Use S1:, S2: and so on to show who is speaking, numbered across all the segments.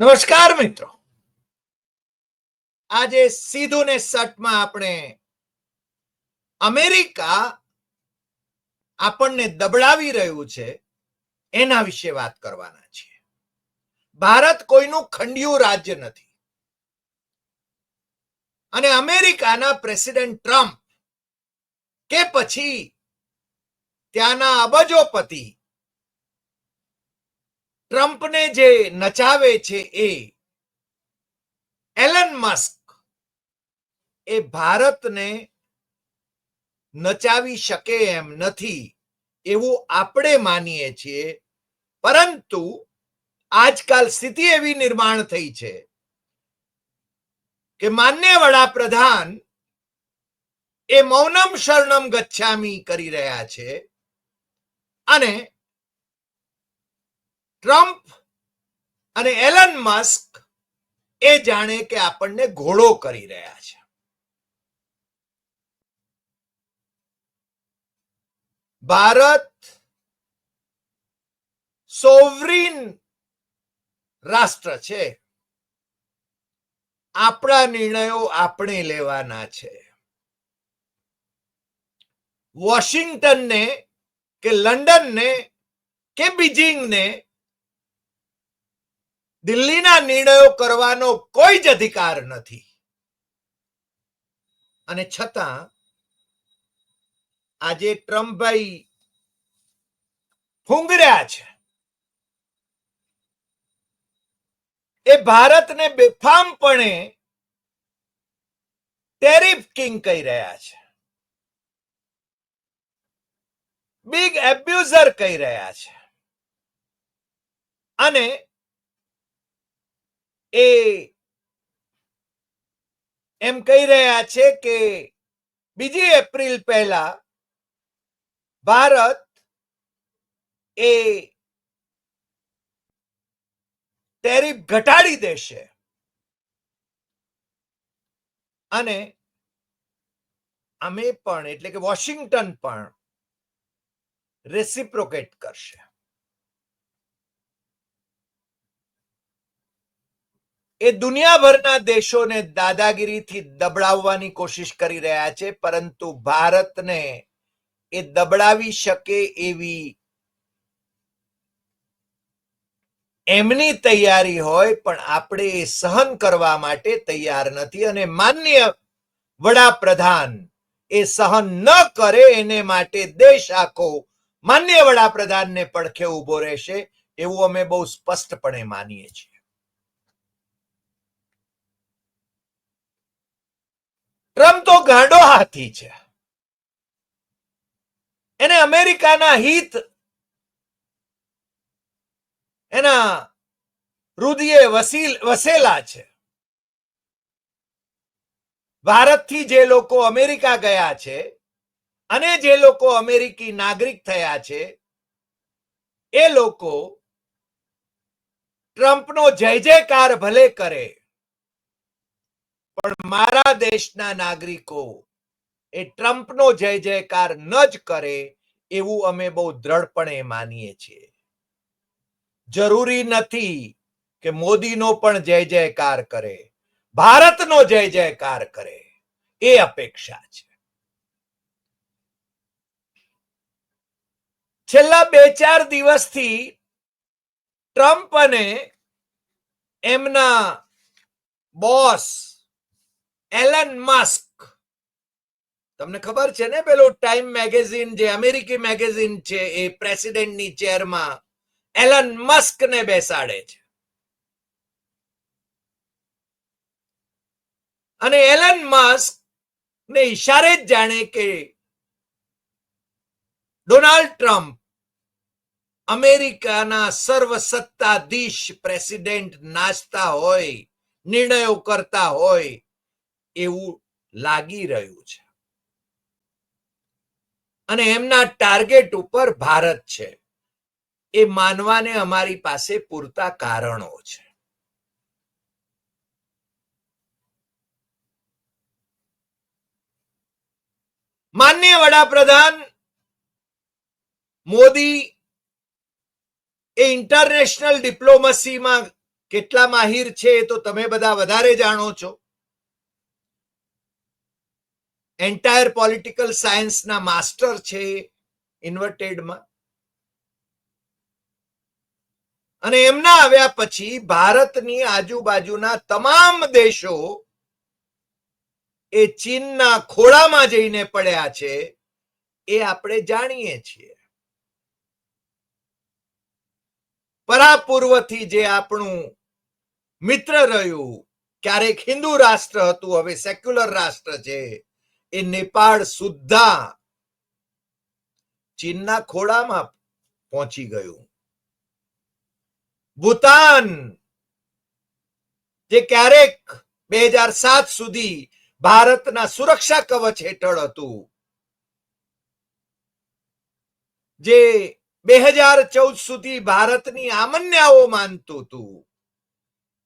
S1: નમસ્કાર મિત્રો. આજે સીધું ને સટમાં આપણે અમેરિકા આપણને દબડાવી રહ્યું છે એના વિશે વાત કરવાના છીએ. ભારત કોઈનું ખંડિયું રાજ્ય નથી. અને અમેરિકાના પ્રેસિડેન્ટ ટ્રમ્પ કે પછી ત્યાંના અબજોપતિ ટ્રમ્પને જે નચાવે છે એ એલન મસ્ક એ ભારતને નચાવી શકે એમ નથી એવું આપણે માનીએ છીએ. પરંતુ આજકાલ સ્થિતિ એવી નિર્માણ થઈ છે કે માન્ય વડાપ્રધાન એ મૌનમ શરણમ ગચ્છામી કરી રહ્યા છે અને ટ્રમ્પ અને એલન મસ્ક એ જાણે કે આપણને ઘોડો કરી રહ્યા છે. ભારત સોવરીન રાષ્ટ્ર છે. આપણા નિર્ણયો આપણે લેવાના છે. વોશિંગ્ટનને કે લંડનને કે બીજિંગને દિલ્હીના નિર્ણયો કરવાનો કોઈ જ અધિકાર નથી. અને છતાં આજે ટ્રમ્પભાઈ ફૂંગર્યા છે. એ ભારતને બેફામપણે ટેરિફ કિંગ કહી રહ્યા છે. બિગ એબ્યુઝર કહી રહ્યા છે. અને એ એમ કહી રહ્યા છે કે બીજી એપ્રિલ પહેલા ભારત એ ટેરિફ ઘટાડી દેશે. અને અમે પણ, એટલે કે વોશિંગ્ટન પણ રેસિપ્રોકેટ કરશે. એ દુનિયાભરના દેશોને દાદાગીરીથી દબડાવવાની કોશિશ કરી રહ્યા છે, પરંતુ ભારતને એ દબડાવી શકે એવી એમની તૈયારી હોય, પણ આપણે એ સહન કરવા માટે તૈયાર નથી. અને માન્ય વડાપ્રધાન એ સહન ન કરે એને માટે દેશ આખો માન્ય વડાપ્રધાનને પડખે ઊભો રહેશે, એવું અમે બહુ સ્પષ્ટપણે માનીએ છીએ. ટ્રમ્પ તો ગાંડો હાથી છે. એને અમેરિકાના હિત એના રુદિએ વસેલા છે. ભારતથી જે લોકો અમેરિકા ગયા છે અને જે લોકો અમેરિકી નાગરિક થયા છે, એ લોકો ટ્રમ્પનો જય જયકાર ભલે કરે પણ મારા દેશના નાગરિકો, એ ટ્રમ્પનો જય જયકાર ન જ કરે એવું અમે બહુ દ્રઢપણે માનીએ છીએ. જરૂરી નથી કે મોદીનો પણ જય જયકાર કરે, ભારતનો જય જયકાર કરે, એ અપેક્ષા છે. છેલ્લા બે ચાર દિવસથી ટ્રમ્પ અને એમના બોસ એલન મસ્ક. તમને ખબર છે ને પેલું ટાઈમ મેગેઝિન જે અમેરિકી મેગેઝિન છે એ પ્રેસિડેન્ટની ચેરમાં એલન મસ્ક ને બેસાડે છે. અને એલન મસ્ક ને ઈશારે જ જાણે કે ડોનાલ્ડ ટ્રમ્પ અમેરિકાના સર્વસત્તાધીશ પ્રેસિડેન્ટ નાચતા હોય, નિર્ણયો કરતા હોય એવું લાગી રહ્યું છે. અને એમના ટાર્ગેટ ઉપર ભારત છે. એ માનવાને અમારી પાસે પૂરતા કારણો છે. માન્ય વડાપ્રધાન મોદી એ ઇન્ટરનેશનલ ડિપ્લોમસીમાં કેટલા માહિર છે એ તો તમે બધા વધારે જાણો છો. એન્ટાયર પોલિટિકલ સાયન્સના માસ્ટર છે ઇન્વર્ટેડમાં અને એમના આવ્યા પછી ભારતની આજુબાજુના તમામ દેશો એ ચીનના ખોળામાં જઈને પડ્યા છે એ આપણે જાણીએ છીએ. પરાપૂર્વથી જે આપણું મિત્ર રહ્યું, ક્યારેક હિન્દુ રાષ્ટ્ર હતું, હવે સેક્યુલર રાષ્ટ્ર છે. એ નેપાળ સુદ્ધા ચીનના ખોળામાં પહોંચી ગયું. ભૂતાન, જે ક્યારેક બે હજાર સાત સુધી ભારતના સુરક્ષા કવચ હેઠળ હતું, જે બે હજાર ચૌદ સુધી ભારતની આમન્યાઓ માનતું હતું,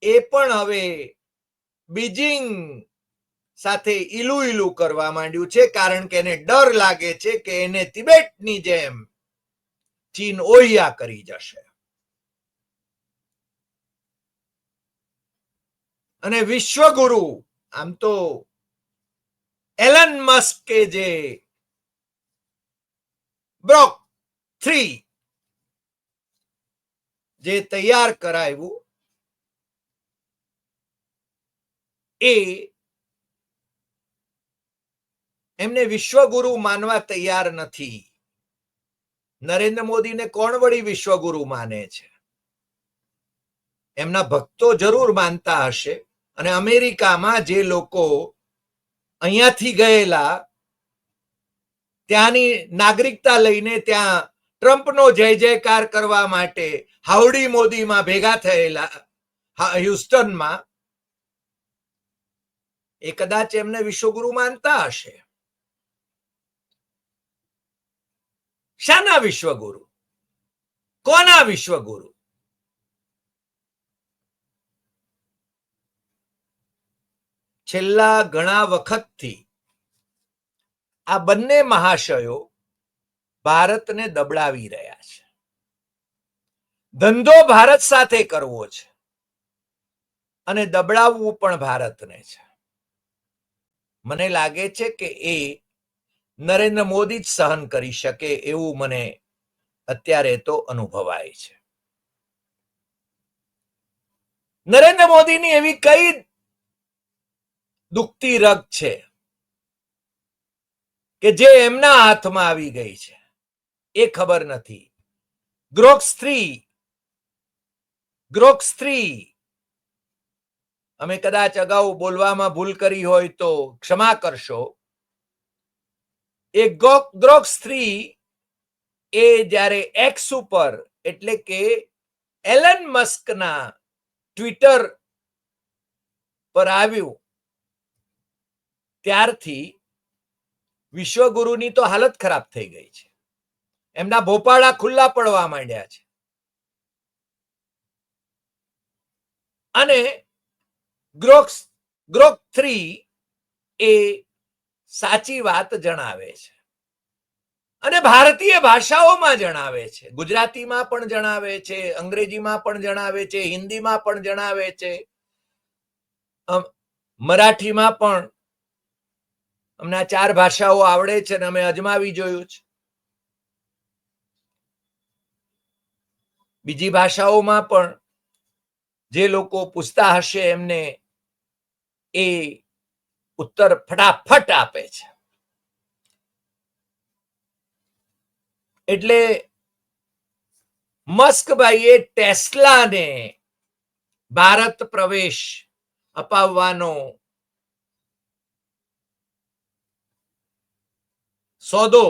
S1: એ પણ હવે બીજિંગ સાથે ઈલુ ઈલુ કરવા માંડ્યું છે કારણ કે એને ડર લાગે છે કે એને તિબેટની જેમ ચીન ઓહિયા કરી જશે. અને વિશ્વગુરુ, આમ તો એલન મસ્ક જે બ્રોક થ્રી જે તૈયાર કરાયું એ એમને વિશ્વગુરુ માનવા તૈયાર નથી. નરેન્દ્ર મોદીને કોણ વળી વિશ્વગુરુ માને છે? એમના ભક્તો જરૂર માનતા હશે અને અમેરિકામાં જે લોકો અહીંયાથી ગયેલા, ત્યાંની નાગરિકતા લઈને ત્યાં ટ્રમ્પનો જય જયકાર કરવા માટે હાવડી મોદીમાં ભેગા થયેલા હ્યુસ્ટનમાં, એ કદાચ એમને વિશ્વગુરુ માનતા હશે. શાના વિશ્વગુરુ? કોના વિશ્વગુરુ? છેલ્લા ઘણા વખતથી આ બંને મહાશયો ભારતને દબડાવી રહ્યા છે. ધંધો ભારત સાથે કરવો છે અને દબડાવવું પણ ભારતને છે. મને લાગે છે કે એ નરેન્દ્ર મોદી જ સહન કરી શકે એવું મને અત્યારે તો અનુભવાય છે. નરેન્દ્ર મોદીની એવી કઈ દુખતી રગ છે કે જે એમના હાથમાં આવી ગઈ છે? એ ખબર નથી. ગ્રોક સ્ત્રી ગ્રોક સ્ત્રી, અમે કદાચ અગાઉ બોલવામાં ભૂલ કરી હોય તો ક્ષમા કરશો. એ ગોક ગ્રોક સ્ત્રી એ જ્યારે એક્સ ઉપર, એટલે કે એલન મસ્કના ટ્વિટર પર આવ્યું, ત્યારથી વિશ્વગુરુની તો હાલત ખરાબ થઈ ગઈ છે. એમના ભોપાળા ખુલ્લા પડવા માંડ્યા છે. અને ગ્રોક્સ ગ્રોક થ્રી એ સાચી વાત જણાવે છે. અને ભારતીય ભાષાઓમાં જણાવે છે. ગુજરાતીમાં પણ જણાવે છે, અંગ્રેજીમાં પણ જણાવે છે, હિન્દીમાં પણ જણાવે છે. મરાઠીમાં પણ અમને આ ચાર ભાષાઓ આવડે છે અને અમે અજમાવી જોયું છે. બીજી ભાષાઓમાં પણ જે લોકો પૂછતા હશે એમને એ ઉત્તર ફટાફટ આપે છે. એટલે મસ્કભાઈએ ટેસ્લાને ભારત પ્રવેશ અપાવવાનો સોદો,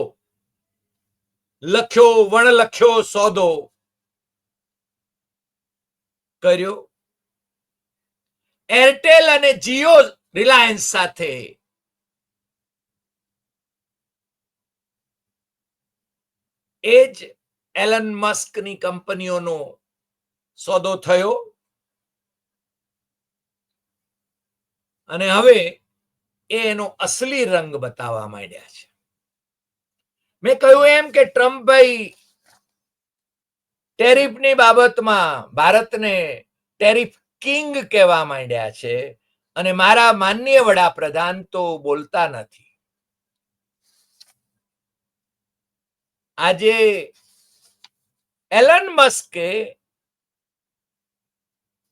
S1: લખ્યો વણલખ્યો સોદો કર્યો. એરટેલ અને જીઓ રિલાયન્સ સાથે. એ જ એલન મસ્કની કંપનીઓનો સોદો થયો. અને હવે એ એનો અસલી રંગ બતાવવા માંડ્યા છે. મેં કહ્યું એમ કે ટ્રમ્પભાઈ ટેરિફની બાબતમાં ભારતને ટેરિફ કિંગ કહેવા માંડ્યા છે. અને મારા માન્ય વડાપ્રધાન તો બોલતા નથી. આજે એલન મસ્કે,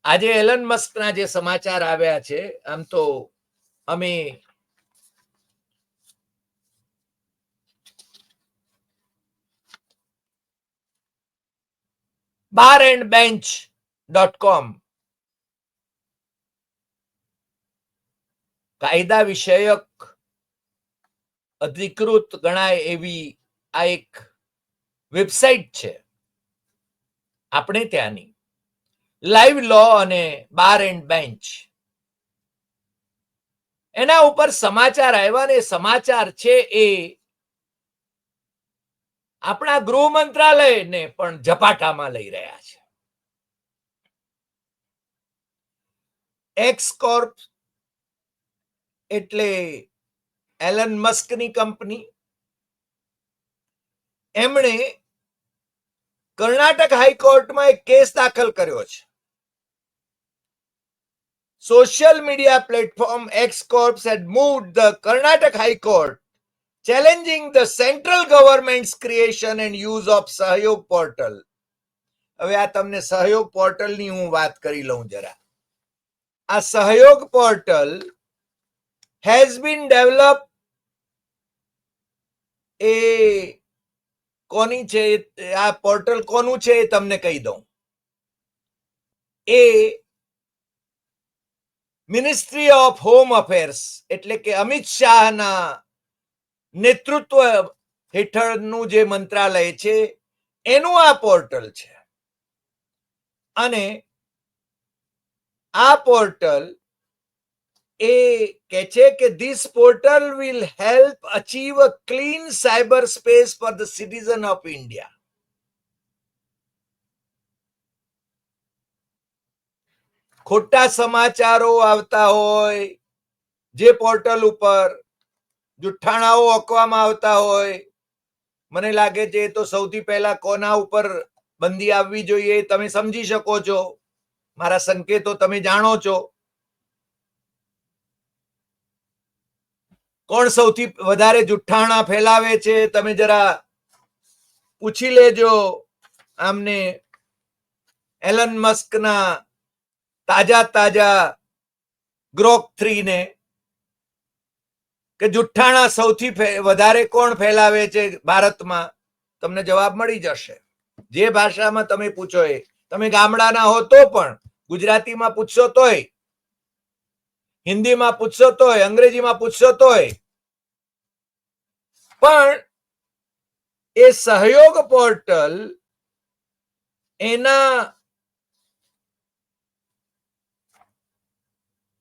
S1: આજે એલન મસ્કના જે સમાચાર આવ્યા છે, આમ તો અમે બાર એન્ડ બેન્ચ ડોટ કોમ કાયદા વિષયક અધિકૃત ગણાય એવી આ એક વેબસાઇટ છે. આપણે ત્યાંની લાઈવ લો અને બાર એન્ડ બેન્ચ એના ઉપર સમાચાર આવ્યા ને સમાચાર છે એ આપણા ગૃહ મંત્રાલયને પણ ઝપાટામાં લઈ રહ્યા છે. એક્સ કોર્પ એટલે એલન મસ્કની કંપની એમણે કર્ણાટક હાઈકોર્ટમાં એક કેસ દાખલ કર્યો છે media platform X Corps had moved the Karnataka High Court challenging the central government's creation and use of Sahyog portal હવે આ તમને સહયોગ પોર્ટલની હું વાત કરી લઉં જરા આ Sahyog portal has been develop એ કોની છે, આ પોર્ટલ કોનું છે એ તમને કહી દઉં. એ મિનિસ્ટ્રી ઓફ હોમ અફેર્સ એટલે કે અમિત શાહના નેતૃત્વ હેઠળનું જે મંત્રાલય છે, એનું આ પોર્ટલ છે. અને આ પોર્ટલ એ કે છે કે this portal will help achieve a clean cyber space for the citizen of India ખોટા સમાચારો આવતા હોય, જે પોર્ટલ ઉપર જુઠ્ઠાણાઓ ઓકવામાં આવતા હોય, મને લાગે છે એ તો સૌથી પહેલા કોના ઉપર બંદી આવવી જોઈએ તમે સમજી શકો છો. મારા સંકેતો તમે જાણો છો. કોણ સૌથી વધારે જુઠ્ઠાણા ફેલાવે છે? તમે જરા પૂછી લેજો. આમને એલન મસ્કના તાજા તાજા ગ્રોક થ્રી ને કે જુઠ્ઠાણા સૌથી વધારે કોણ ફેલાવે છે ભારતમાં? તમને જવાબ મળી જશે. જે ભાષામાં તમે પૂછો એ. તમે ગામડાના હો તો પણ ગુજરાતીમાં પૂછશો તોય. હિન્દીમાં પૂછશો તોય, અંગ્રેજીમાં પૂછશો તોય. પણ એ સહયોગ પોર્ટલ એના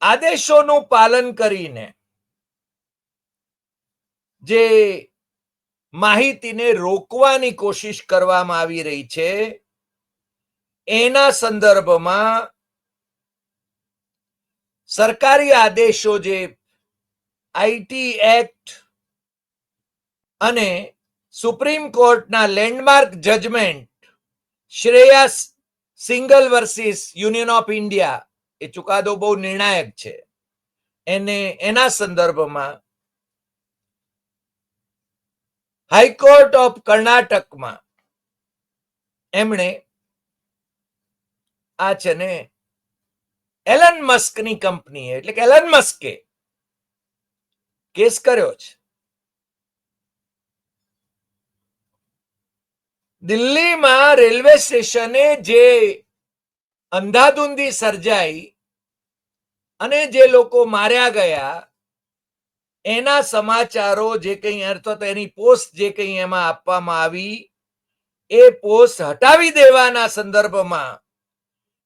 S1: આદેશોનું પાલન કરીને જે માહિતીને રોકવાની કોશિશ કરવામાં આવી રહી છે, એના સંદર્ભમાં સરકારી આદેશો જે આઈટી એક્ટ અને સુપ્રીમ કોર્ટના landmark judgment Shreyas Singhal versus union of India એ ચુકાદો બહુ નિર્ણાયક છે. એને, એના સંદર્ભમાં હાઈકોર્ટ ઓફ કર્ણાટકમાં એમણે આ છે ને એલન મસ્કની કંપની એટલે કે એલન મસ્કે કેસ કર્યો છે. દિલ્હીમાં રેલવે સ્ટેશને જે અંધાધૂંધી સર્જાઈ અને જે લોકો માર્યા ગયા, એના સમાચારો જે કંઈ અર્થાત એની પોસ્ટ જે કંઈ એમાં આપવામાં આવી, એ પોસ્ટ હટાવી દેવાના સંદર્ભમાં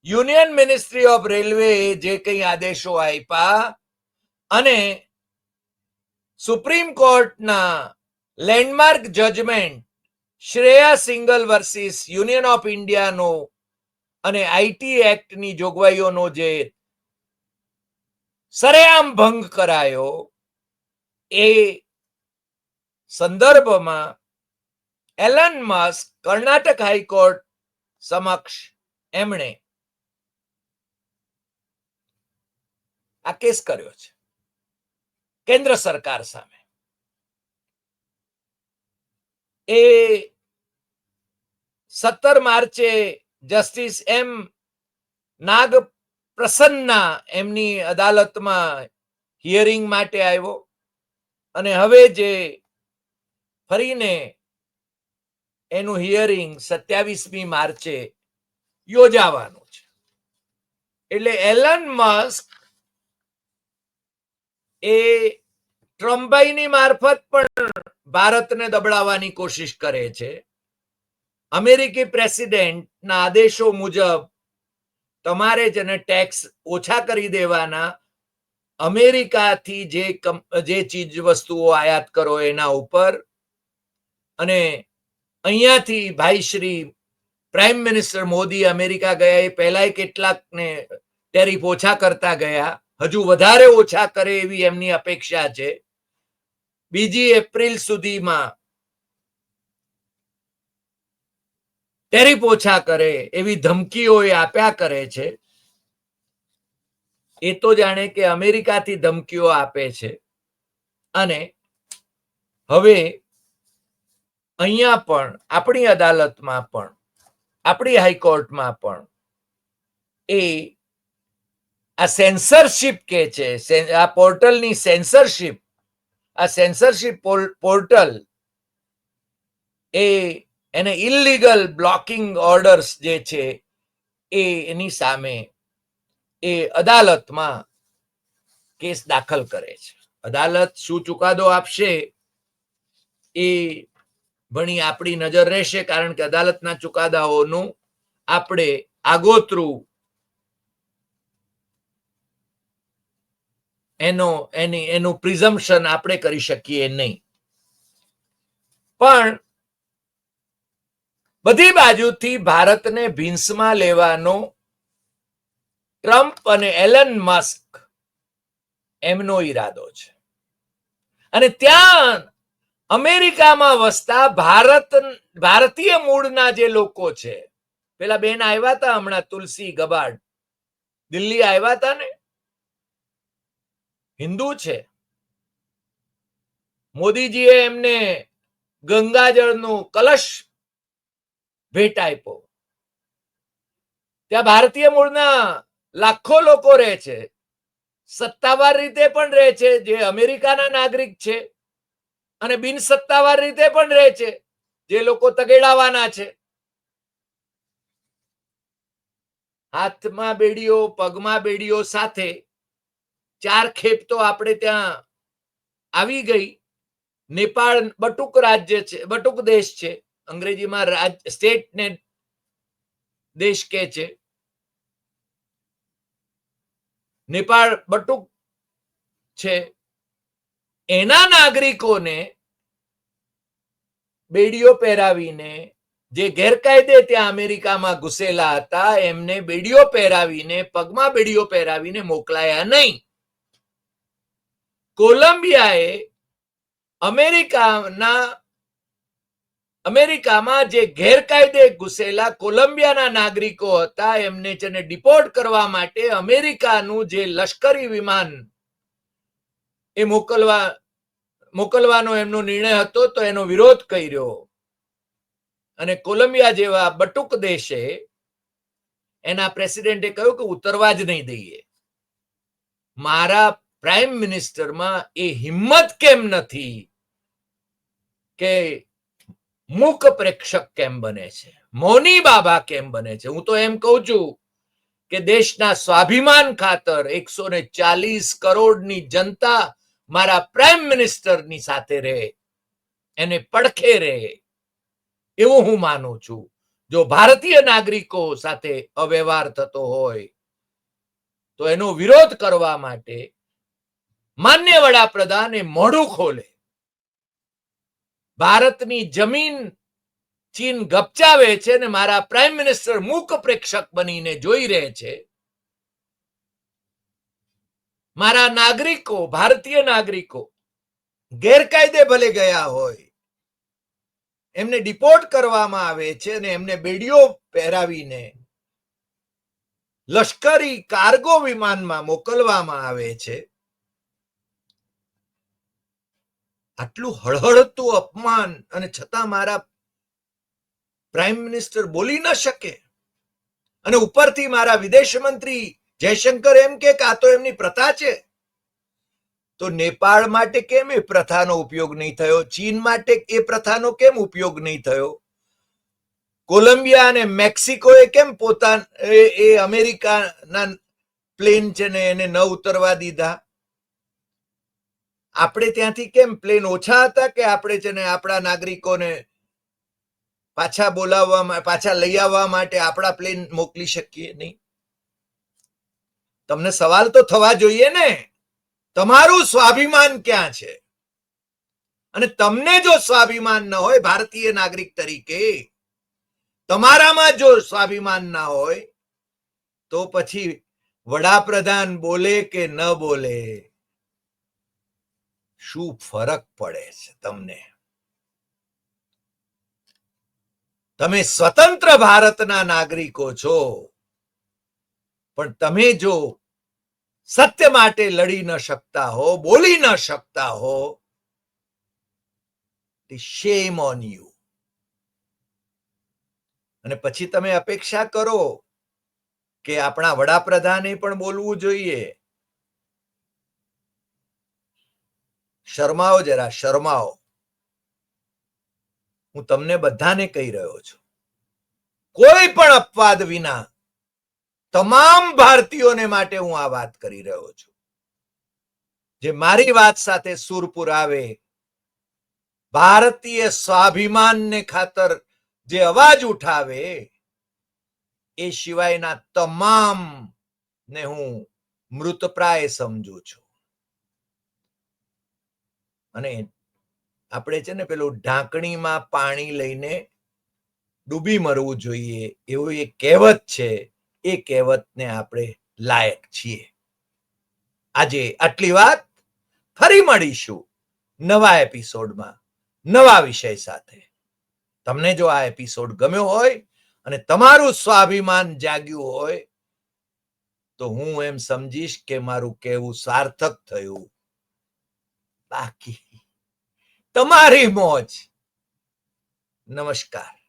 S1: યુનિયન મિનિસ્ટ્રી ઓફ રેલવે જે કંઈ આદેશો આપ્યા અને સુપ્રીમ કોર્ટના landmark judgment Shreya Singhal versus union of ઇન્ડિયાનો અને આઈટી એક્ટની જોગવાઈઓનો જે સરેઆમ ભંગ કરાયો એ સંદર્ભમાં એલન મસ્ક કર્ણાટક હાઈકોર્ટ સમક્ષ એમણે આ કેસ કર્યો છે. કેન્દ્ર સરકાર સામે. એ સત્તર માર્ચે જસ્ટિસ એમ નાગ પ્રસન્ના એમની અદાલતમાં હિયરિંગ માટે આવ્યો. અને હવે જે ફરીને એનું હિયરિંગ સત્યાવીસમી માર્ચે યોજાવાનું છે. એટલે એલન મસ્ક એ ટ્રમ્પાઈની મારફત પણ ભારતને દબડાવવાની કોશિશ કરે છે. અમેરિકી પ્રેસિડેન્ટના આદેશો મુજબ તમારે જેને ટેક્સ ઓછા કરી દેવાના. અમેરિકાથી જે જે ચીજ વસ્તુઓ આયાત કરો એના ઉપર. અને અહીંયાથી ભાઈ Shri prime minister Modi America ગયા એ પહેલાય કેટલાકને ટેરિફ ઓછા કરતા ગયા. હજુ વધારે ઓછા કરે એવી એમની અપેક્ષા છે. બીજી એપ્રિલ સુધીમાં ટેરિફ પોછા કરે, એવી ધમકીઓ એ આપ્યા કરે છે. એ તો જાણે કે અમેરિકાથી ધમકીઓ આપે છે. અને હવે અહીંયા પણ, આપણી અદાલતમાં પણ, આપણી હાઈકોર્ટમાં પણ એ આ સેન્સરશિપ કે છે આ પોર્ટલની સેન્સરશિપ, આ સેન્સરશિપ પોર્ટલ એ એને ઇલીગલ બ્લોકિંગ ઓર્ડર્સ જે છે, એ એની સામે એ અદાલતમાં કેસ દાખલ કરે છે. અદાલત શું ચુકાદો આપશે એ ભણી આપણી નજર રહેશે, કારણ કે અદાલતના ચુકાદાઓનું આપણે આગોતરું એનો, એની, એનું પ્રિઝમ્પશન આપણે કરી શકીએ નહીં. પણ બધી બાજુથી ભારતને ભીંસમાં લેવાનો ટ્રમ્પ અને એલન મસ્ક એમનો ઈરાદો છે. અને ત્યાં અમેરિકામાં વસતા ભારત, ભારતીય મૂળના જે લોકો છે, પેલા બેન આવ્યા હતા હમણાં તુલસી ગબાડ. દિલ્હી આવ્યા હતા ને? હિન્દુ છે. મોદીજીએ એમને ગંગાજળનું કલશ ભેટ આપ્યો. ત્યાં ભારતીય મૂળના લાખો લોકો રહે છે. સત્તાવાર રીતે પણ રહે છે, જે અમેરિકાના નાગરિક છે. અને બિન સત્તાવાર રીતે પણ રહે છે, જે લોકો તગેડાવાના છે. હાથમાં બેડીઓ, પગમાં બેડીઓ સાથે ચાર ખેપ તો આપણે ત્યાં આવી ગઈ. નેપાળ બટુક રાજ્ય છે, બટુક દેશ છે. અંગ્રેજીમાં રાજ સ્ટેટને દેશ કે છે. નેપાળ બટુક છે. એના નાગરિકોને બેડીઓ પહેરાવીને જે ગેરકાયદે ત્યાં અમેરિકામાં ઘુસેલા હતા, એમને બેડીઓ પહેરાવીને, પગમાં બેડીઓ પહેરાવીને મોકલાયા નહીં. કોલંબિયાએ અમેરિકાના અમેરિકામાં જે ગેરકાયદે ઘુસેલા કોલંબિયાના નાગરિકો હતા, એમને છે ને ડિપોર્ટ કરવા માટે અમેરિકાનું જે લશ્કરી વિમાન એ મોકલવા, મોકલવાનો એમનો નિર્ણય હતો, તો એનો વિરોધ કર્યો. અને કોલંબિયા જેવા બટુક દેશે, એના પ્રેસિડેન્ટે કહ્યું કે ઉતરવા જ નહીં દઈએ. મારા પ્રાઇમ મિનિસ્ટરમાં એ હિંમત કેમ નથી કે મૂક પ્રેક્ષક કેમ બને છે? મોની બાબા કેમ બને છે? હું તો એમ કહું છું કે દેશના સ્વાભિમાન ખાતર એકસો ને ચાલીસ કરોડની જનતા મારા પ્રાઇમ મિનિસ્ટરની સાથે રહે, એને પડખે રહે, એવું હું માનું છું. જો ભારતીય નાગરિકો સાથે અવ્યવહાર થતો હોય, તો એનો વિરોધ કરવા માટે માન્ય વડાપ્રધાને મોઢું ખોલે. ભારતની જમીન ચીન ગપચાવે છે ને મારા પ્રાઇમ મિનિસ્ટર મૂક પ્રેક્ષક બનીને જોઈ રહે છે. મારા નાગરિકો, ભારતીય નાગરિકો, ગેરકાયદે ભલે ગયા હોય, એમને ડિપોર્ટ કરવામાં આવે છે અને એમને બેડીઓ પહેરાવીને લશ્કરી કાર્ગો વિમાનમાં મોકલવામાં આવે છે. આટલું હળહળતું અપમાન અને છતાં મારા પ્રાઇમ મિનિસ્ટર બોલી ન શકે. અને ઉપરથી મારા વિદેશ જયશંકર એમ કે આ તો એમની પ્રથા છે. તો નેપાળ માટે કેમ એ પ્રથાનો ઉપયોગ નહીં થયો? ચીન માટે એ પ્રથાનો કેમ ઉપયોગ નહીં થયો? કોલંબિયા અને મેક્સિકોએ કેમ પોતા એ અમેરિકાના પ્લેન છે ને એને ન ઉતરવા દીધા? આપણે ત્યાંથી કેમ પ્લેન ઓછા હતા કે આપણે છે ને આપણા નાગરિકોને પાછા બોલાવવા પાછા લઈ આવવા માટે આપણા પ્લેન મોકલી શકીએ નહીં? તમને સવાલ તો થવા જોઈએ ને. તમારું સ્વાભિમાન ક્યાં છે? અને તમને જો સ્વાભિમાન ન હોય, ભારતીય નાગરિક તરીકે, તમારામાં જો સ્વાભિમાન ના હોય, તો પછી વડાપ્રધાન બોલે કે ન બોલે? શું ફરક પડે છે તમને? તમે સ્વતંત્ર ભારતના નાગરિકો છો. પણ તમે જો સત્ય માટે લડી ન શકતા હો, બોલી ન શકતા હો શેમ ઓન યુ અને પછી તમે અપેક્ષા કરો કે આપણા વડાપ્રધાને પણ બોલવું જોઈએ. શરમાઓ જરા શરમાઓ હું તમને બધાને કહી રહ્યો છું. કોઈ પણ અપવાદ વિના તમામ ભારતીયોને માટે હું આ વાત કરી રહ્યો છું. જે મારી વાત સાથે સુર પુરાવે, ભારતીય સ્વાભિમાનને ખાતર જે અવાજ ઉઠાવે, એ સિવાયના તમામ ને હું મૃતપ્રાય સમજુ છું. અને આપણે છે ને પેલું ઢાંકણીમાં પાણી લઈને ડૂબી મરવું જોઈએ એવું એક કહેવત છે, એ કહેવતને આપણે લાયક છીએ. આજે આટલી વાત, ફરી મળીશું નવા એપિસોડમાં, નવા વિષય સાથે. તમને જો આ એપિસોડ ગમ્યો હોય અને તમારું સ્વાભિમાન જાગ્યું હોય, તો હું એમ સમજીશ કે મારું કહેવું સાર્થક થયું. બાકી તમારી મોજ. નમસ્કાર.